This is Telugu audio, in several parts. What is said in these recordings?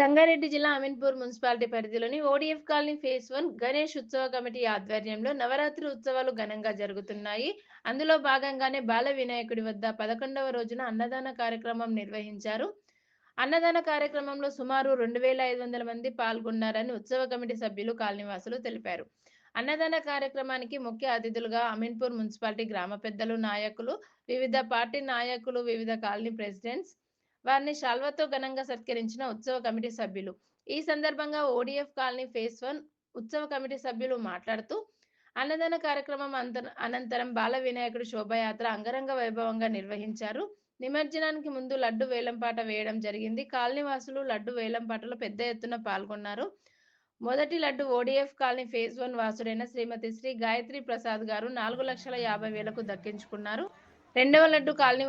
సంగారెడ్డి జిల్లా అమీన్పూర్ మున్సిపాలిటీ పరిధిలోని ODF colony phase one Ganesh ఉత్సవ కమిటీ ఆధ్వర్యంలో నవరాత్రి ఉత్సవాలు ఘనంగా జరుగుతున్నాయి. అందులో భాగంగానే బాల వినాయకుడి వద్ద పదకొండవ రోజున అన్నదాన కార్యక్రమం నిర్వహించారు. అన్నదాన కార్యక్రమంలో సుమారు రెండు వేల ఐదు వందల మంది పాల్గొన్నారని ఉత్సవ కమిటీ సభ్యులు కాలనీవాసులు తెలిపారు. అన్నదాన కార్యక్రమానికి ముఖ్య అతిథులుగా అమీన్పూర్ మున్సిపాలిటీ గ్రామ పెద్దలు నాయకులు వివిధ పార్టీ నాయకులు వివిధ కాలనీ ప్రెసిడెంట్స్ వారిని శాల్వతో ఘనంగా సత్కరించిన ఉత్సవ కమిటీ సభ్యులు. ఈ సందర్భంగా ఓడిఎఫ్ కాలనీ ఫేస్ వన్ ఉత్సవ కమిటీ సభ్యులు మాట్లాడుతూ అన్నదాన కార్యక్రమం అనంతరం బాల వినాయకుడు శోభాయాత్ర అంగరంగ వైభవంగా నిర్వహించారు. నిమజ్జనానికి ముందు లడ్డు వేలంపాట వేయడం జరిగింది. కాలనీ వాసులు లడ్డు వేలంపాటలో పెద్ద ఎత్తున పాల్గొన్నారు. మొదటి laddu ODF colony phase one వాసుడైన Shrimati Shri Gayatri Prasad గారు నాలుగు లక్షల యాభై వేలకు దక్కించుకున్నారు. రెండవ లడ్డు కాలనీ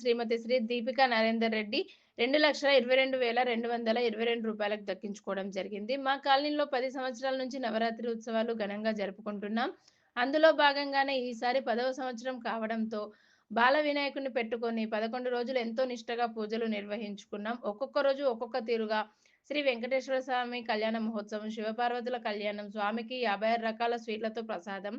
శ్రీమతి శ్రీ దీపికా నరేందర్ రెడ్డి రెండు లక్షల ఇరవై రెండు వేల రెండు వందల ఇరవై రెండు రూపాయలకు దక్కించుకోవడం జరిగింది. మా కాలనీలో పది సంవత్సరాల నుంచి నవరాత్రి ఉత్సవాలు ఘనంగా జరుపుకుంటున్నాం. అందులో భాగంగానే ఈసారి పదవ సంవత్సరం కావడంతో బాల వినాయకుడిని పెట్టుకొని పదకొండు రోజులు ఎంతో నిష్టగా పూజలు నిర్వహించుకున్నాం. ఒక్కొక్క రోజు ఒక్కొక్క తీరుగా శ్రీ వెంకటేశ్వర స్వామి కళ్యాణ మహోత్సవం శివపార్వతుల కళ్యాణం స్వామికి యాభై ఆరు రకాల స్వీట్లతో ప్రసాదం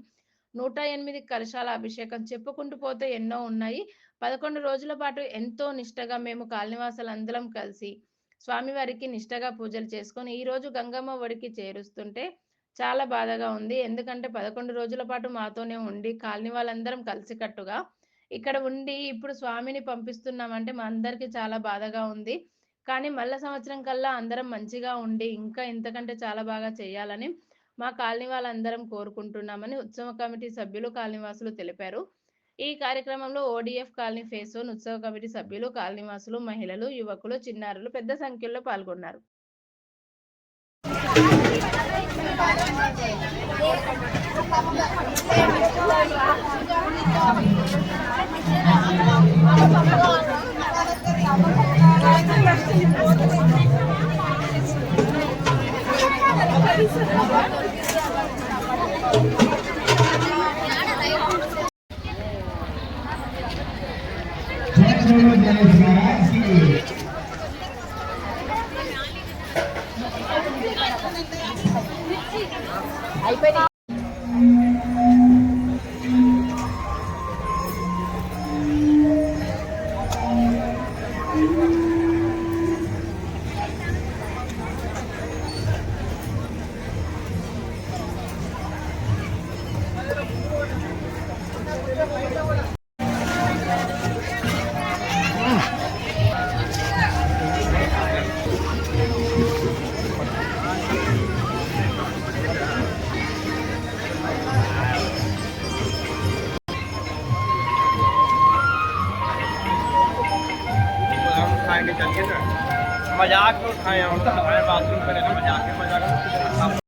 నూట ఎనిమిది కలశాల అభిషేకం చెప్పుకుంటూ పోతే ఎన్నో ఉన్నాయి. పదకొండు రోజుల పాటు ఎంతో నిష్టగా మేము కాలనివాసులందరం కలిసి స్వామివారికి నిష్టగా పూజలు చేసుకొని ఈ రోజు గంగమ్మ ఒడికి చేరుస్తుంటే చాలా బాధగా ఉంది. ఎందుకంటే పదకొండు రోజుల పాటు మాతోనే ఉండి కాలనీ వాళ్ళందరం కలిసికట్టుగా ఇక్కడ ఉండి ఇప్పుడు స్వామిని పంపిస్తున్నామంటే మా అందరికీ చాలా బాధగా ఉంది. కానీ మళ్ళా సంవత్సరం కల్లా అందరం మంచిగా ఉండి ఇంకా ఇంతకంటే చాలా బాగా చేయాలని మా కాలనీ వాళ్ళందరం కోరుకుంటున్నామని ఉత్సవ కమిటీ సభ్యులు కాలనీవాసులు తెలిపారు. ఈ కార్యక్రమంలో ఓడిఎఫ్ కాలనీ ఫేస్ వన్ ఉత్సవ కమిటీ సభ్యులు కాలనీవాసులు మహిళలు యువకులు చిన్నారులు పెద్ద సంఖ్యలో పాల్గొన్నారు. यहाँ होता तो हमारे बाथरूम पर जाके मज़ा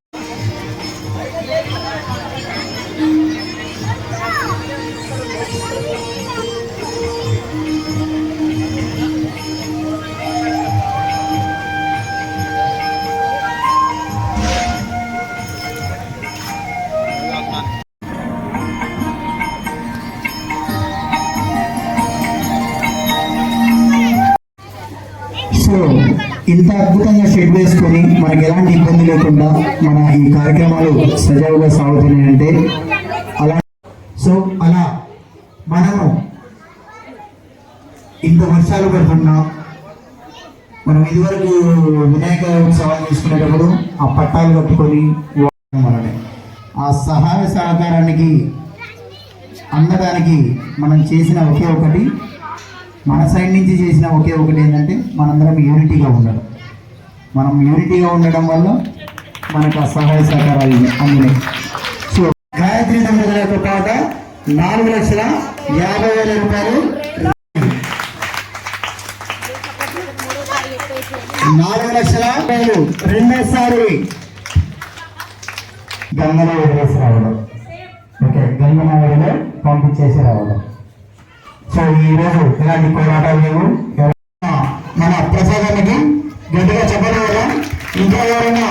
ఇంత అద్భుతంగా షెడ్ వేసుకొని మనకి ఎలాంటి ఇబ్బంది లేకుండా మన ఈ కార్యక్రమాలు సజావుగా సాగుతున్నాయంటే అలా సో అలా మనము ఇంత వర్షాలు పడుతున్నా మనం ఇదివరకు వినాయక ఉత్సవాలు చేసుకునేటప్పుడు ఆ పట్టాలు కట్టుకొని వాడడం ఆ సహాయ సహకారానికి అందడానికి మనం చేసిన ఒకే ఒకటి మన సైడ్ నుంచి చేసిన ఒకే ఒకటి ఏంటంటే మనందరం యూనిటీగా ఉండడం మనం యూనిటీగా ఉండడం వల్ల మనకు ఆ సహాయ సహకారాలు అందినాయి. సో గాయత్రి దంపతుల యొక్క పాట నాలుగు లక్షల యాభై వేల రూపాయలు. నాలుగు లక్షల రూపాయలు రెండోసారి గంగలో వదిలేసి రావడం ఓకే గంగమ్మ ఒడిలో పంపించేసి రావడం సో ఈ రోజు పోరాటాలు లేవు. మన ప్రసాదానికి గట్టిగా చెప్పడం వల్ల ఇంకా ఎవరైనా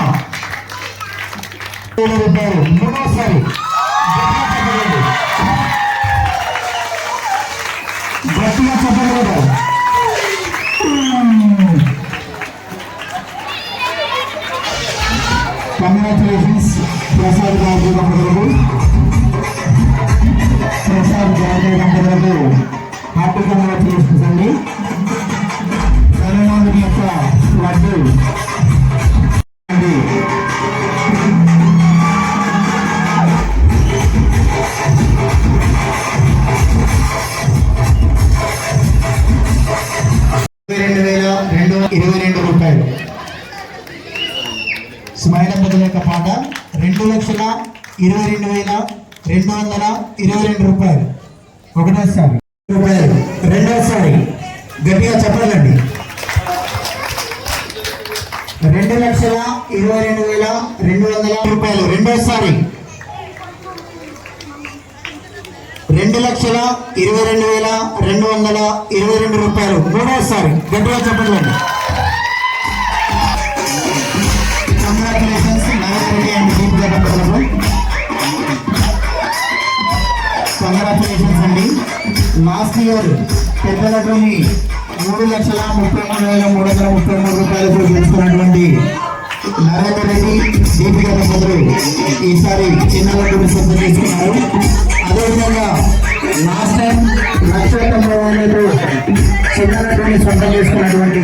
వేల మూడోసారి. గట్టిగా చెప్పలేదు. స్మైల్ దంపతుల యొక్క పాట రెండు లక్షల ఇరవై రెండు వేల రెండు వందల ఇరవై రెండు రూపాయలు. ఒకటోసారి. రూపాయలు. రెండోసారి. గట్టిగా చెప్పాలండి రెండు లక్షల ఇరవై రెండు వేల రెండు వందల రూపాయలు. రెండోసారి. రెండు లక్షల ఇరవై రెండు వేల రెండు వందల ఇరవై రెండు రూపాయలు. మూడోసారి. గట్టిగా చెప్పండి దీప్ దంపతులకు కంగ్రాచులేషన్స్ అండి లాస్ట్ ఇయర్ పెద్దలతోని మూడు లక్షల ముప్పై మూడు వేల మూడు వందల ముప్పై మూడు రూపాయలకు గెలుచుకున్నటువంటి నరేంద్ర రెడ్డి దీపిక దంపతులు ఈసారి చిన్న లడ్డుని సొంతం చేసుకున్నారు. అదేవిధంగా లాస్ట్ టైం లక్ష తొంభై వేలకు చిన్న లడ్డుని సొంతం చేసుకున్నటువంటి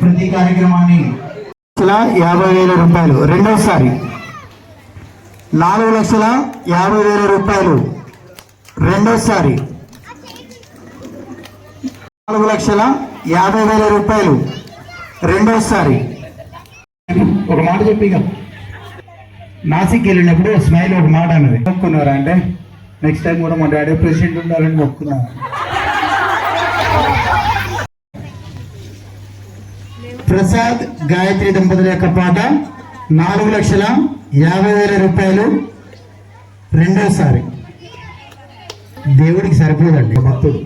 ప్రతి కార్యక్రమాన్ని యాభై వేల రూపాయలు. రెండవసారి నాలుగు లక్షల యాభై వేల రూపాయలు. రెండోసారి. నాలుగు లక్షల యాభై వేల రూపాయలు. రెండోసారి. ఒక మాట చెప్పి నాసిక్ వెళ్ళినప్పుడు స్మైల్ ఒక మాట అన్నది. మొక్కున్నారా అంటే? నెక్స్ట్ టైం కూడా మా డాడీ ప్రెసిడెంట్ ఉండాలని మొక్కున్నారు ప్రసాద్ గాయత్రి దంపతుల యొక్క పాట నాలుగు లక్షల యాభై వేల రూపాయలు రెండోసారి. దేవుడికి సరిపోదండి. ఒక భక్తుడు.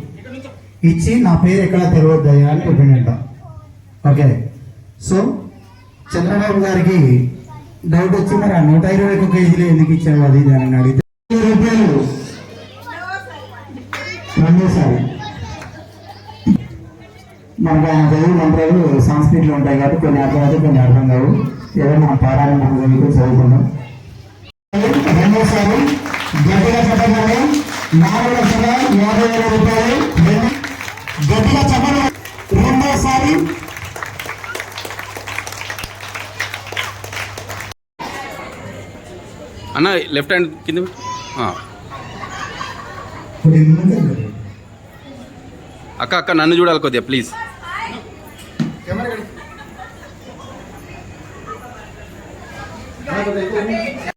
ఇచ్చి నా పేరు ఎక్కడ తెరవద్దయ్యా అని చెప్పిండంట ఓకే. సో చంద్రబాబు గారికి డౌట్ వచ్చి మరి ఆ నూట ఇరవై ఒక్క కేజీలు ఎందుకు ఇచ్చావు అది అని అడిగితే. రూపాయలు. రెండోసారి. మనకు ఆయన చదివిన మంత్రాలు సంస్కృతిలో ఉంటాయి కాబట్టి కొన్ని అర్థం కొన్ని అర్థం కావు. ఏదో మనం పాడాలని మనం చదువుకుని చదువుకుందాం. రెండోసారి గట్టిగా చెప్పండి నాలుగు లక్షల యాభై వేల రూపాయలు రెండు- గట్టిగా చెప్పండి రెండోసారి అన్న లెఫ్ట్ హ్యాండ్ కింద? అక్క అక్క నన్ను చూడాలి కొద్దిగా ప్లీజ్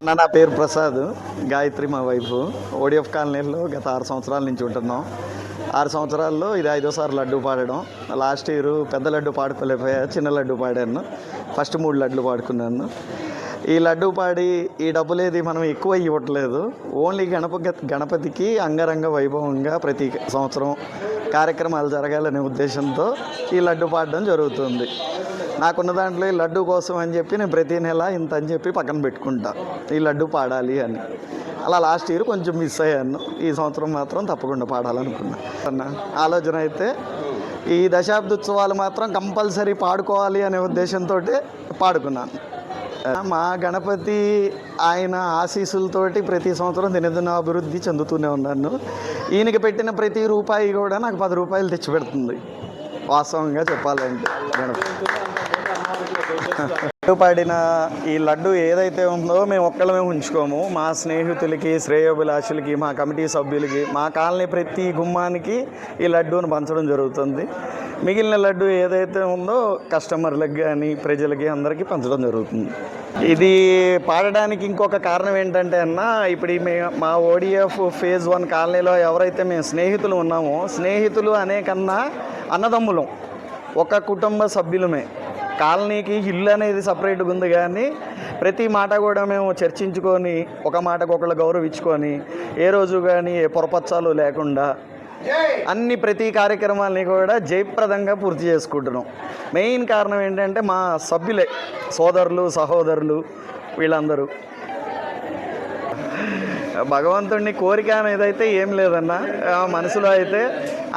నా నా పేరు ప్రసాద్ గాయత్రి మా వైఫ్. ఓడిఎఫ్ కాలనీలో గత ఆరు సంవత్సరాల నుంచి ఉంటున్నాం. ఆరు సంవత్సరాల్లో ఇది ఐదోసారి లడ్డు పాడడం. లాస్ట్ ఇయర్ పెద్ద లడ్డు పాడుకోలేకపోయా చిన్న లడ్డు పాడాను. ఫస్ట్ మూడు లడ్లు పాడుకున్నాను. ఈ లడ్డు పాడి ఈ డబ్బులేది మనం ఎక్కువ ఇవ్వట్లేదు. ఓన్లీ గణప గణపతికి అంగరంగ వైభవంగా ప్రతి సంవత్సరం కార్యక్రమాలు జరగాలనే ఉద్దేశంతో ఈ లడ్డు పాడడం జరుగుతుంది. నాకున్న దాంట్లో ఈ లడ్డు కోసం అని చెప్పి నేను ప్రతి నెల ఇంత అని చెప్పి పక్కన పెట్టుకుంటా. ఈ లడ్డు పాడాలి అని. అలా లాస్ట్ ఇయర్ కొంచెం మిస్ అయ్యాను. ఈ సంవత్సరం మాత్రం తప్పకుండా పాడాలనుకున్నా. అన్న ఆలోచన అయితే ఈ దశాబ్దోత్సవాలు మాత్రం కంపల్సరీ పాడుకోవాలి అనే ఉద్దేశంతో పాడుకున్నాను మా గణపతి ఆయన ఆశీస్సులతోటి ప్రతి సంవత్సరం దినదిన అభివృద్ధి చెందుతూనే ఉన్నాను. ఈయనకి పెట్టిన ప్రతి రూపాయి కూడా నాకు పది రూపాయలు తెచ్చిపెడుతుంది వాస్తవంగా చెప్పాలంటే గణపతి. పడిన ఈ లడ్డు ఏదైతే ఉందో మేము ఒక్కళ్ళమే ఉంచుకోము. మా స్నేహితులకి శ్రేయోభిలాషులకి మా కమిటీ సభ్యులకి మా కాలనీ ప్రతి గుమ్మానికి ఈ లడ్డూను పంచడం జరుగుతుంది. మిగిలిన లడ్డు ఏదైతే ఉందో కస్టమర్లకు కానీ ప్రజలకి అందరికీ పంచడం జరుగుతుంది. ఇది పాడడానికి ఇంకొక కారణం ఏంటంటే అన్న ఇప్పుడు మే మా ఓడిఎఫ్ ఫేజ్ వన్ కాలనీలో ఎవరైతే మేము స్నేహితులు ఉన్నామో స్నేహితులు అనే కన్నా అన్నదమ్ములం. ఒక కుటుంబ సభ్యులమే. కాలనీకి ఇల్లు అనేది సపరేట్గా ఉంది కానీ ప్రతి మాట కూడా మేము చర్చించుకొని ఒక మాటకు ఒకళ్ళు గౌరవించుకొని ఏ రోజు కానీ ఏ పొరపచ్చాలు లేకుండా అన్ని ప్రతి కార్యక్రమాలని కూడా జయప్రదంగా పూర్తి చేసుకుంటున్నాం. మెయిన్ కారణం ఏంటంటే మా సభ్యులే సోదరులు సహోదరులు వీళ్ళందరూ. భగవంతుడిని కోరిక అనేది అయితే ఏం లేదన్న మనసులో అయితే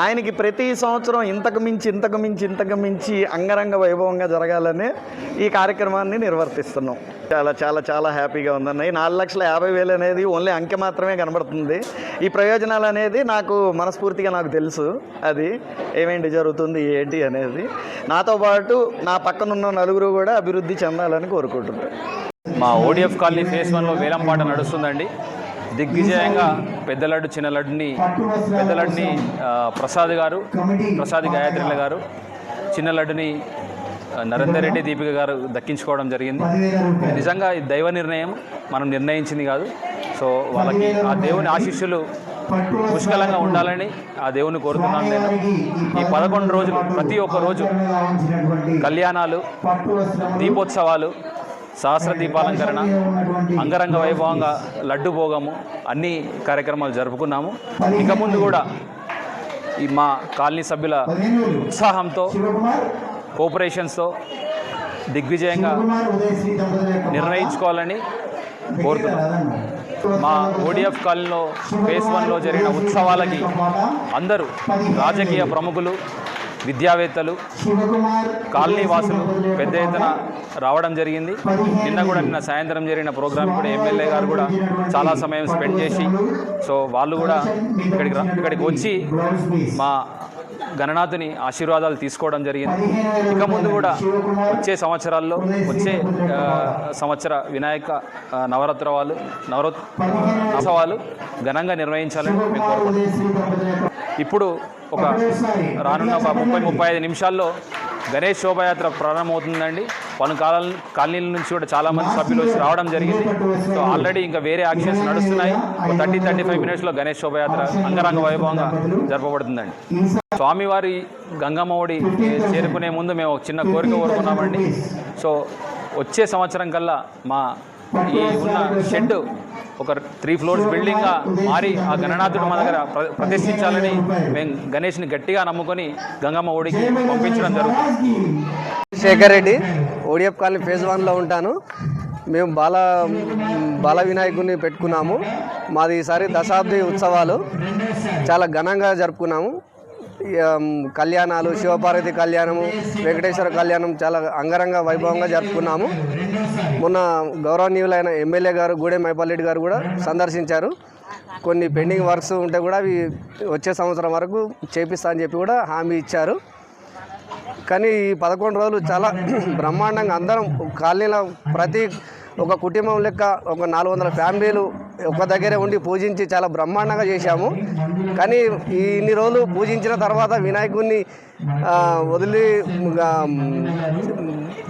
ఆయనకి ప్రతి సంవత్సరం ఇంతకు మించి ఇంతకు మించి ఇంతకు మించి అంగరంగ వైభవంగా జరగాలని ఈ కార్యక్రమాన్ని నిర్వర్తిస్తున్నాం. చాలా చాలా చాలా హ్యాపీగా ఉందన్న. నాలుగు లక్షల యాభై వేలు అనేది ఓన్లీ అంకె మాత్రమే కనబడుతుంది. ఈ ప్రయోజనాలు అనేది నాకు మనస్ఫూర్తిగా నాకు తెలుసు. అది ఏమేంటి జరుగుతుంది ఏంటి అనేది. నాతో పాటు నా పక్కనున్న నలుగురు కూడా అభివృద్ధి చెందాలని కోరుకుంటున్నాను మా ఓడిఎఫ్ కాలనీ ఫేస్ వన్లో వేలంపాట నడుస్తుందండి. దిగ్విజయంగా పెద్ద లడ్డు చిన్న లడ్డుని పెద్ద లడ్డుని ప్రసాద్ గారు ప్రసాద్ గాయత్రిల గారు చిన్న లడ్డుని నరేందర్ రెడ్డి దీపిక గారు దక్కించుకోవడం జరిగింది. నిజంగా ఈ దైవ నిర్ణయం మనం నిర్ణయించింది కాదు. సో వాళ్ళకి ఆ దేవుని ఆశీస్సులు పుష్కలంగా ఉండాలని ఆ దేవుని కోరుతున్నాను నేను. ఈ పదకొండు రోజులు ప్రతి ఒక్క రోజు కళ్యాణాలు దీపోత్సవాలు సహస్ర దీపాలంకరణ అంగరంగ వైభవంగా లడ్డు భోగము అన్ని కార్యక్రమాలు జరుపుకున్నాము. ఇక ముందు కూడా ఈ మా కాలనీ సభ్యుల ఉత్సాహంతో కోఆపరేషన్స్తో దిగ్విజయంగా నిర్ణయించుకోవాలని కోరుతున్నాం. మా ఓడిఎఫ్ కాలనీలో ఫేస్ వన్లో జరిగిన ఉత్సవాలకి అందరూ రాజకీయ ప్రముఖులు విద్యావేత్తలు కాలనీ వాసులు పెద్ద ఎత్తున రావడం జరిగింది. నిన్న కూడా నిన్న సాయంత్రం జరిగిన ప్రోగ్రామ్ కూడా ఎమ్మెల్యే గారు కూడా చాలా సమయం స్పెండ్ చేసి సో వాళ్ళు కూడా ఇక్కడికి రా- ఇక్కడికి వచ్చి మా గణనాథుని ఆశీర్వాదాలు తీసుకోవడం జరిగింది. ఇక ముందు కూడా వచ్చే సంవత్సరాల్లో వచ్చే సంవత్సర వినాయక నవరాత్రవాలు నవరోత్సవాలు ఘనంగా నిర్వహించాలని మేము కోరుకుంటున్నాం. ఇప్పుడు ఒక రానున్న ఒక ముప్పై ముప్పై ఐదు నిమిషాల్లో గణేష్ శోభయాత్ర ప్రారంభమవుతుందండి. పలు కాలాల కాలనీల నుంచి కూడా చాలామంది సభ్యులు వచ్చి రావడం జరిగింది. సో ఆల్రెడీ ఇంకా వేరే యాక్షన్స్ నడుస్తున్నాయి. థర్టీ థర్టీ ఫైవ్ మినిట్స్లో గణేష్ శోభయాత్ర అంగరంగ వైభవంగా జరపబడుతుందండి. స్వామివారి గంగమ్మ ఒడి చేరుకునే ముందు మేము ఒక చిన్న కోరిక కోరుకున్నామండి. సో వచ్చే సంవత్సరం కల్లా మా ఈ ఉన్న షెడ్ ఒక త్రీ ఫ్లోర్స్ బిల్డింగ్గా మారి ఆ గణనాథుడు మా దగ్గర ప్ర- ప్రతిష్ఠించాలని మేము గణేష్ని గట్టిగా నమ్ముకొని గంగమ్మ ఓడికి పంపించడం జరుగుతుంది. Shekhar Reddy ODF colony phase వన్లో ఉంటాను. మేము బాల బాల వినాయకుడిని పెట్టుకున్నాము. మాది ఈసారి దశాబ్ది ఉత్సవాలు. చాలా ఘనంగా జరుపుకున్నాము. కళ్యాణాలు శివపార్వతి కళ్యాణము వెంకటేశ్వర కళ్యాణం చాలా అంగరంగ వైభవంగా జరుపుకున్నాము. మొన్న గౌరవనీయులైన ఎమ్మెల్యే గారు గూడెం మైపాలరెడ్డి గారు కూడా సందర్శించారు. కొన్ని పెండింగ్ వర్క్స్ ఉంటే కూడా అవి వచ్చే సంవత్సరం వరకు చేపిస్తా అని చెప్పి కూడా హామీ ఇచ్చారు. కానీ ఈ పదకొండు రోజులు చాలా బ్రహ్మాండంగా అందరం కాలనీలో ప్రతి ఒక కుటుంబం లెక్క ఒక నాలుగు వందల ఫ్యామిలీలు ఒక దగ్గరే ఉండి పూజించి చాలా బ్రహ్మాండంగా చేశాము. కానీ ఈ ఇన్ని రోజులు పూజించిన తర్వాత వినాయకుడిని వదిలి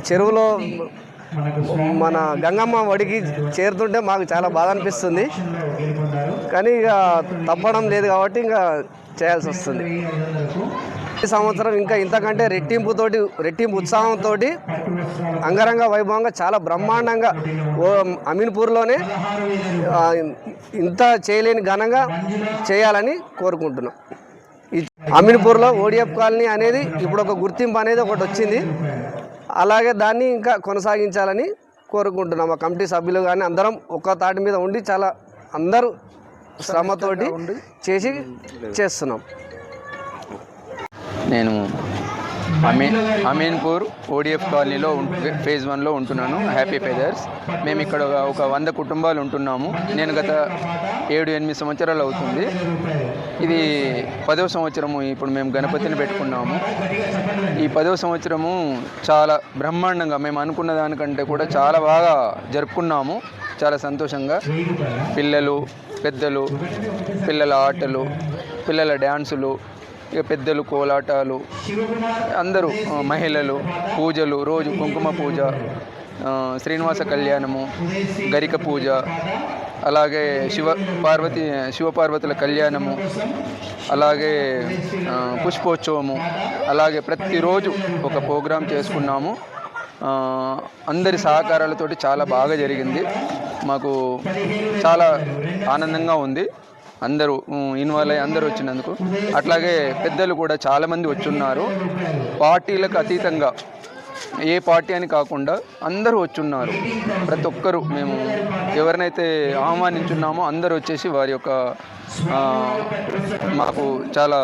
చెరువులో మన గంగమ్మ ఒడికి చేరుతుంటే మాకు చాలా బాధ అనిపిస్తుంది. కానీ ఇక తప్పడం లేదు కాబట్టి ఇంకా చేయాల్సి వస్తుంది. ఈ సంవత్సరం ఇంకా ఇంతకంటే రెట్టింపుతోటి రెట్టింపు ఉత్సాహంతో అంగరంగ వైభవంగా చాలా బ్రహ్మాండంగా ఓ అమీన్పూర్లోనే ఇంత చేయలేని ఘనంగా చేయాలని కోరుకుంటున్నాం. ఈ అమీన్పూర్లో ఓడిఎఫ్ కాలనీ అనేది ఇప్పుడు ఒక గుర్తింపు అనేది ఒకటి వచ్చింది. అలాగే దాన్ని ఇంకా కొనసాగించాలని కోరుకుంటున్నాం. మా కమిటీ సభ్యులు కానీ అందరం ఒక్క తాటి మీద ఉండి చాలా అందరూ శ్రమతోటి చేసి చేస్తున్నాం. నేను అమీన్ అమీన్పూర్ ఓడిఎఫ్ కాలనీలో ఫేజ్ వన్లో ఉంటున్నాను హ్యాపీ ఫెదర్స్. మేము ఇక్కడ ఒక- ఒక వంద కుటుంబాలు ఉంటున్నాము. నేను గత ఏడు ఎనిమిది సంవత్సరాలు అవుతుంది. ఇది పదవ సంవత్సరము ఇప్పుడు మేము గణపతిని పెట్టుకున్నాము. ఈ పదవ సంవత్సరము చాలా బ్రహ్మాండంగా మేము అనుకున్న దానికంటే కూడా చాలా బాగా జరుపుకున్నాము. చాలా సంతోషంగా. పిల్లలు పెద్దలు పిల్లల ఆటలు పిల్లల డ్యాన్సులు ఇక పెద్దలు కోలాటాలు అందరూ మహిళలు పూజలు రోజు కుంకుమ పూజ శ్రీనివాస కళ్యాణము గరిక పూజ అలాగే శివ పార్వతి శివపార్వతుల కళ్యాణము అలాగే పుష్పోత్సవము అలాగే ప్రతిరోజు ఒక ప్రోగ్రాం చేసుకున్నాము. అందరి సహకారాలతోటి చాలా బాగా జరిగింది. మాకు చాలా ఆనందంగా ఉంది. అందరూ ఇన్వాల్వ్ అయ్యి అందరూ వచ్చినందుకు. అట్లాగే పెద్దలు కూడా చాలామంది వచ్చున్నారు. పార్టీలకు అతీతంగా ఏ పార్టీ అని కాకుండా అందరూ వచ్చున్నారు. ప్రతి ఒక్కరు మేము ఎవరినైతే ఆహ్వానించున్నామో అందరూ వచ్చేసి వారి యొక్క మాకు చాలా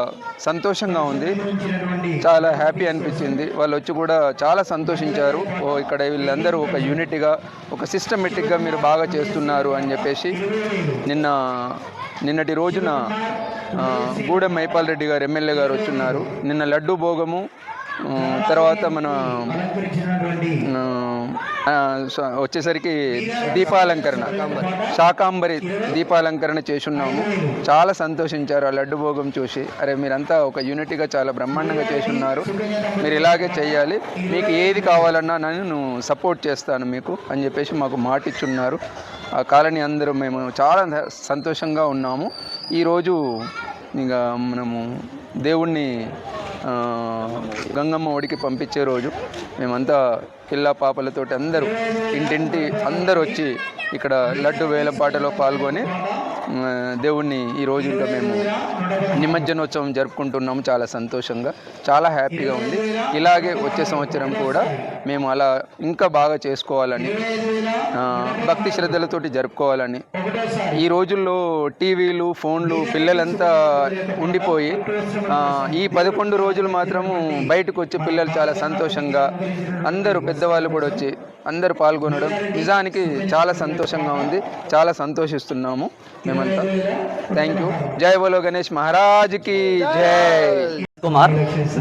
సంతోషంగా ఉంది. చాలా హ్యాపీ అనిపించింది. వాళ్ళు వచ్చి కూడా చాలా సంతోషించారు. ఓ ఇక్కడ వీళ్ళందరూ ఒక యూనిట్గా ఒక సిస్టమేటిక్గా మీరు బాగా చేస్తున్నారు అని చెప్పేసి నిన్న నిన్నటి రోజున గూడెం మైపాల్ రెడ్డి గారు ఎమ్మెల్యే గారు వచ్చున్నారు. నిన్న లడ్డు భోగము తర్వాత మన వచ్చేసరికి దీపాలంకరణ. శాకాంబరి దీపాలంకరణ చేసున్నాము చాలా సంతోషించారు ఆ లడ్డు భోగం చూసి. అరే మీరంతా ఒక యూనిటీగా చాలా బ్రహ్మాండంగా చేసున్నారు మీరు ఇలాగే చేయాలి మీకు ఏది కావాలన్నా నేను సపోర్ట్ చేస్తాను మీకు అని చెప్పేసి మాకు మాట ఇచ్చున్నారు ఆ కాలనీ అందరూ మేము చాలా సంతోషంగా ఉన్నాము. ఈరోజు ఇంకా మనము దేవుణ్ణి గంగమ్మ ఒడికి పంపించే రోజు మేమంతా పిల్ల పాపలతోటి అందరూ ఇంటింటి అందరూ వచ్చి ఇక్కడ లడ్డు వేలపాటలో పాల్గొని దేవుణ్ణి ఈరోజు ఇంకా మేము నిమజ్జనోత్సవం జరుపుకుంటున్నాము చాలా సంతోషంగా చాలా హ్యాపీగా ఉంది. ఇలాగే వచ్చే సంవత్సరం కూడా మేము అలా ఇంకా బాగా చేసుకోవాలని భక్తి శ్రద్ధలతోటి జరుపుకోవాలని. ఈ రోజుల్లో టీవీలు ఫోన్లు పిల్లలంతా ఉండిపోయి ఈ పదకొండు రోజులు మాత్రము బయటకు వచ్చి పిల్లలు చాలా సంతోషంగా అందరూ పెద్దవాళ్ళు కూడా వచ్చి అందరు పాల్గొనడం నిజానికి చాలా సంతోషంగా ఉంది. చాలా సంతోషిస్తున్నాము మేమంతా. థ్యాంక్ యూ జై బోలో గణేష్ మహారాజ్కి జై. కుమార్.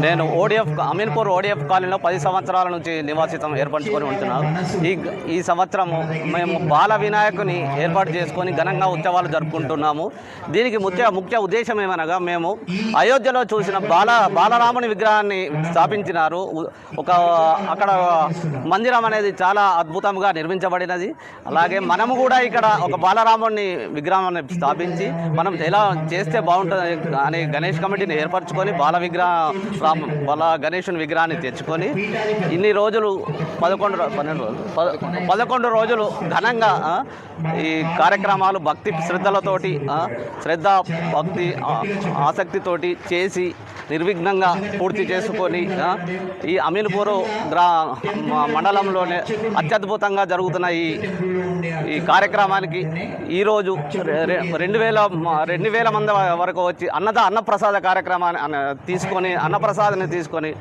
నేను ఓడిఎఫ్ అమీన్పూర్ ఓడిఎఫ్ కాలనీలో పది సంవత్సరాల నుంచి నివాసితం ఏర్పరచుకొని ఉంటున్నాను. ఈ ఈ సంవత్సరం మేము బాల వినాయకుని ఏర్పాటు చేసుకొని ఘనంగా ఉత్సవాలు జరుపుకుంటున్నాము. దీనికి ముఖ్య ముఖ్య ఉద్దేశం ఏమనగా మేము అయోధ్యలో చూసిన బాల బాలరాముని విగ్రహాన్ని స్థాపించినారు. ఒక అక్కడ మందిరం అనేది చాలా అద్భుతంగా నిర్మించబడినది. అలాగే మనము కూడా ఇక్కడ ఒక బాలరాముని విగ్రహాన్ని స్థాపించి మనం ఎలా చేస్తే బాగుంటుంది అని గణేష్ కమిటీని ఏర్పరచుకొని బాల విగ్రహ రామ బాల గణేషుని విగ్రహాన్ని తెచ్చుకొని ఇన్ని రోజులు పదకొండు పన్నెండు రోజులు పదకొండు రోజులు ఘనంగా ఈ కార్యక్రమాలు భక్తి శ్రద్ధలతోటి శ్రద్ధ భక్తి ఆసక్తితోటి చేసి నిర్విఘ్నంగా పూర్తి చేసుకొని ఈ అమీన్పూరు గ్రా మండలంలోనే అత్యద్భుతంగా జరుగుతున్న ఈ ఈ కార్యక్రమానికి ఈరోజు రెండు వేల రెండు వేల మంది వరకు వచ్చి అన్నద అన్నప్రసాద కార్యక్రమాన్ని అన్న- తీసుకొని అన్నప్రసాదాన్ని తీసుకొని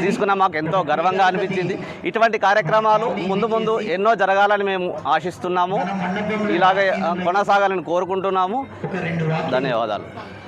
తీసుకున్న మాకు ఎంతో గర్వంగా అనిపించింది. ఇటువంటి కార్యక్రమాలు ముందు ముందు ఎన్నో జరగాలని మేము ఆశిస్తున్నాము. ఇలాగే కొనసాగాలని కోరుకుంటున్నాము. ధన్యవాదాలు.